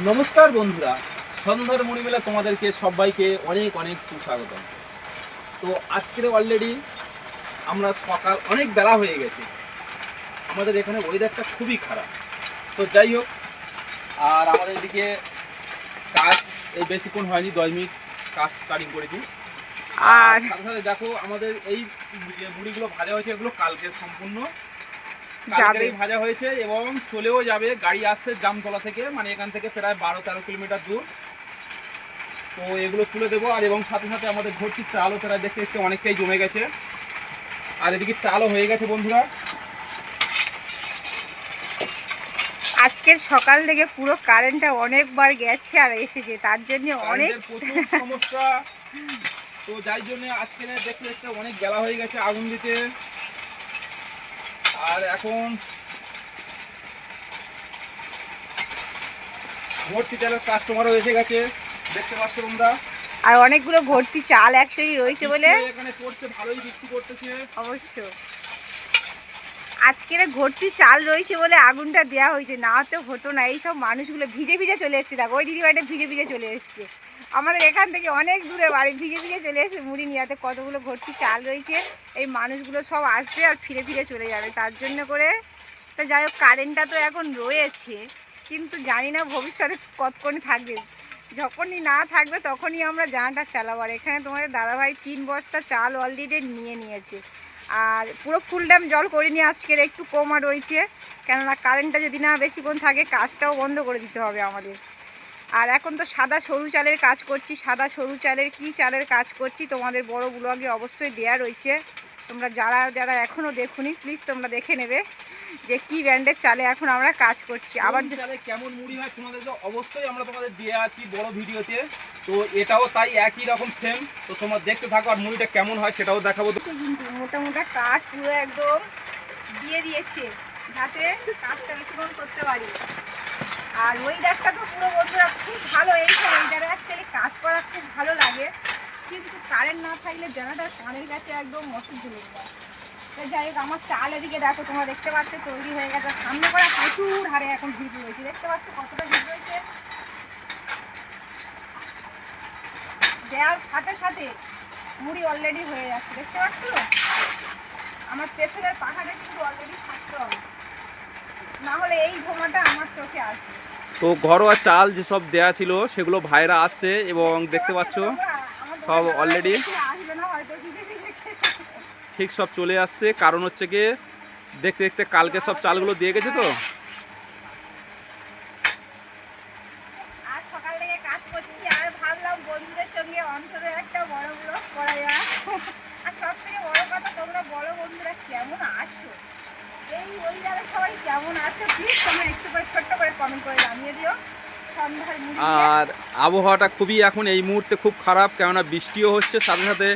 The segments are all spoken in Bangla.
নমস্কার বন্ধুরা সন্ধ্যার মণিমেলা তোমাদেরকে সবাইকে অনেক অনেক সুস্বাগত তো আজকের অলরেডি আমরা সকাল অনেক বেলা হয়ে গেছে। আমাদের এখানে ওয়েদারটা খুবই খারাপ। তো যাই হোক আর আমাদের এদিকে কাজ এই বেশিক্ষণ হয়নি দশ মিনিট কাজ স্টার্টিং করেছি। আর সাথে সাথে দেখো আমাদের এই মুড়িগুলো ভাজা হয়েছে এগুলো কালকে সম্পূর্ণ। যাবে। ভাজা হয়েছে এবং চলেও যাবে। গাড়ি আসছে জামতলা থেকে মানে এখান থেকে প্রায় বারো তেরো কিলোমিটার দূর। তো এগুলো তুলে দেবো। আর এবং সাথে সাথে আমাদের ভর্তির চালও প্রায় দেখতে দেখতে অনেকটাই জমে গেছে। আর এদিকে চালও হয়ে গেছে বন্ধুরা। আজকের সকাল থেকে পুরো কারেন্টটা অনেকবার গেছে আর এসেছে। তার জন্য অনেক সমস্যা। তো যাই জন্য আজকে দেখতে দেখতে অনেক বেলা হয়ে গেছে আগুন দিতে। আর এখন ভর্তি চালের কাস্টমারও এসে গেছে। দেখতে পাচ্ছ তোমরা। আর অনেকগুলো ভর্তি চাল একসঙ্গে রয়েছে বলে। বৃষ্টি এখানে পড়ছে ভালোই বৃষ্টি করতেছে। অবশ্য। আজকের ভর্তি চাল রয়েছে বলে আগুনটা দেওয়া হয়েছে না তো হতো না। এই সব মানুষগুলো ভিজে ভিজে চলে এসছে। দেখো ওই দিদিভাইটা ভিজে ভিজে চলে এসছে। আমাদের এখান থেকে অনেক দূরে বাড়ি, ভিজে ভিজে চলে এসে মুড়ি নিয়াতে কতগুলো ভর্তি চাল রয়েছে, এই মানুষগুলো সব আসবে আর ফিরে ফিরে চলে যাবে, তার জন্য করে। তা যাই হোক কারেন্টটা তো এখন রয়েছে, কিন্তু জানি না ভবিষ্যতে কতক্ষণ থাকবে। যখনই না থাকবে তখনই আমরা জানাটা চালাবো। আর এখানে তোমাদের দাদাভাই তিন বস্তা চাল অলরেডি নিয়ে নিয়েছে। আর পুরো ফুল ড্যাম জল করিনি আজকের একটু কমা রয়েছে, কেননা কারেন্টটা যদি না বেশিক্ষণ থাকে, কাজটাও বন্ধ করে দিতে হবে আমাদের। আর এখন তো সাদা সরু চালের কাজ করছি সাদা সরু চালের কি চালের কাজ করছি তোমাদের বড় ব্লগে অবশ্যই দেয়া রয়েছে। তোমরা যারা যারা এখনও দেখুনি প্লিজ তোমরা দেখে নেবে যে কি ব্র্যান্ডের চালে এখন আমরা কাজ করছি। আবার চালে কেমন মুড়ি হয় তোমাদেরকে অবশ্যই আমরা তোমাদের দিয়ে আছি বড় ভিডিওতে। তো এটাও তাই একই রকম সেম তো তোমরা দেখতে থাকো আর মুড়িটা কেমন হয় সেটাও দেখাবো। কিন্তু মোটা মোটা কাঠ পুরো একদম দিয়ে দিয়েছে যাতে কাজটা বেশিক্ষণ করতে পারি। আর ওই ওয়েদারটা তো পুরো বন্ধুরা খুব ভালো, এই সব ওয়েদারে অ্যাকচুয়ালি কাজ করা খুব ভালো লাগে। কিন্তু কারেন্ট না থাকলে জানাটা কানের কাছে একদম মশর ঝুলে যায়। তো যাই হোক, আমার চাল এদিকে দেখো, তোমরা দেখতে পাচ্ছ, তৈরি হয়ে গেছে। সামনে করা প্রচুর হারে এখন ভিড় রয়েছে। দেখতে পাচ্ছ কতটা ভিড় রয়েছে? দেওয়ার সাথে সাথে মুড়ি অলরেডি হয়ে যাচ্ছে। দেখতে পাচ্ছ? আমার পেছনের পাখাটা কিন্তু অলরেডি থাকতে হবে। এই ধোঁয়াটা আমার চোখে আসবে। তো ঘরোয়া চাল যেসব দেয়া ছিল সেগুলো ভাইরা আসছে এবং দেখতে পাচ্ছ সব খেতে। ঠিক সব চলে আসছে। কারণ হচ্ছে কি দেখতে দেখতে কালকে সব চালগুলো দিয়ে গেছে তো। আর সব থেকে বড় কথা তোমরা বড় বন্ধুরা কেমন আছো? আর আবহাওয়াটা খুবই এখন এই মুহূর্তে খুব খারাপ, কেননা বৃষ্টিও হচ্ছে, সাথে সাথে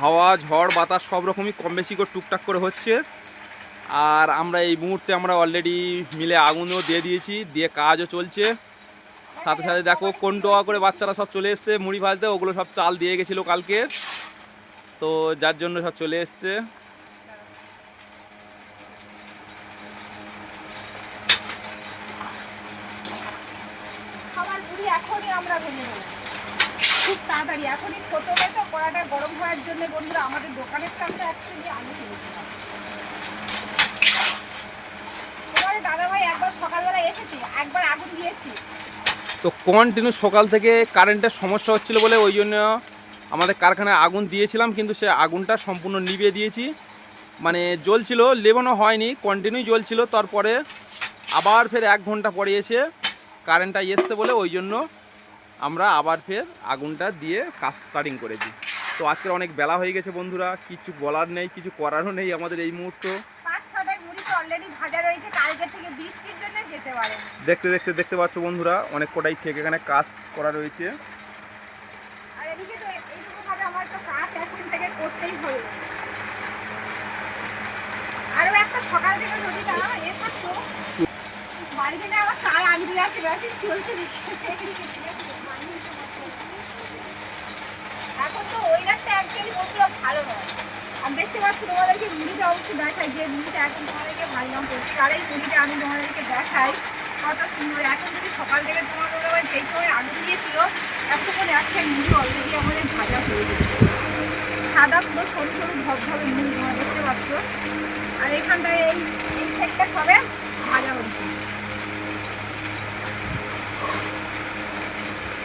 হাওয়া, ঝড়, বাতাস সব রকমই কম বেশি করে টুকটাক করে হচ্ছে। আর আমরা এই মুহূর্তে আমরা অলরেডি মিলে আগুনও দিয়ে দিয়েছি, দিয়ে কাজও চলছে। সাথে সাথে দেখো, কোন ডোয়া করে বাচ্চারা সব চলে এসছে, মুড়ি ভাজতে, ওগুলো সব চাল দিয়ে গেছিল কালকে। তো যার জন্য সব চলে এসছে খাবার পুরি এখনই আমরা ভেঙে নেব খুব তাড়াতাড়ি। এখনই প্রথমে তো কড়াটা গরম হওয়ার জন্য বন্ধুরা আমাদের দোকানের সামনে অ্যাকচুয়ালি আলু তোমাদের দাদাভাই একবার সকালবেলা এসেছি, একবার আগুন দিয়েছি। তো কন্টিনিউ সকাল থেকে কারেন্টের সমস্যা হচ্ছিল বলে ওই জন্য আমাদের কারখানায় আগুন দিয়েছিলাম, কিন্তু সে আগুনটা সম্পূর্ণ নিভিয়ে দিয়েছি। মানে জ্বলছিল লেবানো হয়নি কন্টিনিউ জ্বলছিল। তারপরে আবার ফের এক ঘণ্টা পরে এসে কারেন্টটা এসছে বলে ওই জন্য আমরা আবার ফের আগুনটা দিয়ে কাজ স্টার্টিং করেছি তো আজকের অনেক বেলা হয়ে গেছে বন্ধুরা কিছু বলার নেই কিছু করারও নেই আমাদের এই মুহূর্ত। দেখতে দেখতে দেখতে পাচ্ছ বন্ধুরা অনেক কটাই থেকে এখানে কাজ করা রয়েছে। আর একটা সকাল থেকে যদি না এ থাকতো বাড়িতে আবার আনতে যাচ্ছে চলছে এখন তো ওই রাতটা অ্যাকচুয়ালি বন্ধুরা ভালো নয় আমি দেখতে পাচ্ছি, তোমাদেরকে মুড়িটা অবশ্যই দেখাই যে মুড়িটা এখন তোমাদেরকে ভাজলাম করছি। আর এই মুড়িটা আমি তোমাদেরকে দেখাই। কত সুন্দর। এখন যদি সকাল থেকে তোমার তোমাদের আবার যেই সময় আগুন দিয়েছিল এতক্ষণ একটা মুড়ি অলরেডি আমাদের ভাজা হয়ে গেছে। সাদা পুরো সরু সরু ধবধবে মুড়ি তোমরা দেখতে পাচ্ছ। আর এখানটায় এই সেটটা সবে ভাজা হচ্ছে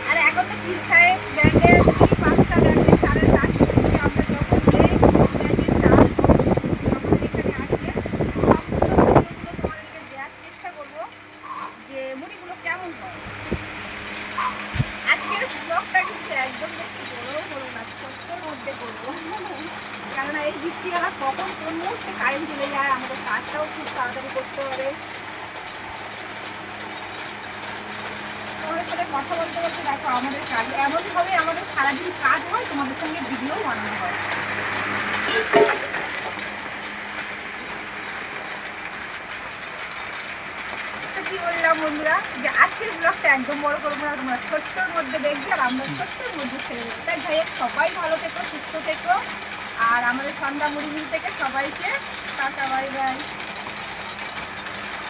আর এখন তো ফিল সাহেব ব্র্যান্ডের পাঁচটা ব্র্যান্ডের চালের কাজ করছি আমরা যখন যে ব্র্যান্ডের চাল আমাদের এখানে আছে সবগুলো মুড়িগুলো তোমাদেরকে দেওয়ার চেষ্টা করব যে মুড়িগুলো কেমন হয় আজকের ব্লগটা কিন্তু একদম বেশি বড়ও বড় না ছোট্টর মধ্যে করব কেননা বৃষ্টি বৃষ্টিবেলা কখন কোন মুহূর্তে কারেন্ট চলে যায় আমাদের কাজটাও খুব তাড়াতাড়ি করতে হবে। তোমাদের সাথে কথা বলতে বলতে দেখো, আমাদের কাজ এমনভাবে আমাদের সারাদিন কাজ হয়, তোমাদের সঙ্গে ভিডিও বানানো হয় তো কি বললাম বন্ধুরা, যে আজকের ব্লগটা একদম বড় করব না, তোমরা ছোট্টর মধ্যে দেখবে আর আমরা ছোট্টর মধ্যে ছেড়ে দেবো। তাই যাই সবাই ভালো থেকো, সুস্থ থেকো। আর আমাদের সন্ধ্যা মুড়ি থেকে সবাইকে টাটা, বাই বাই।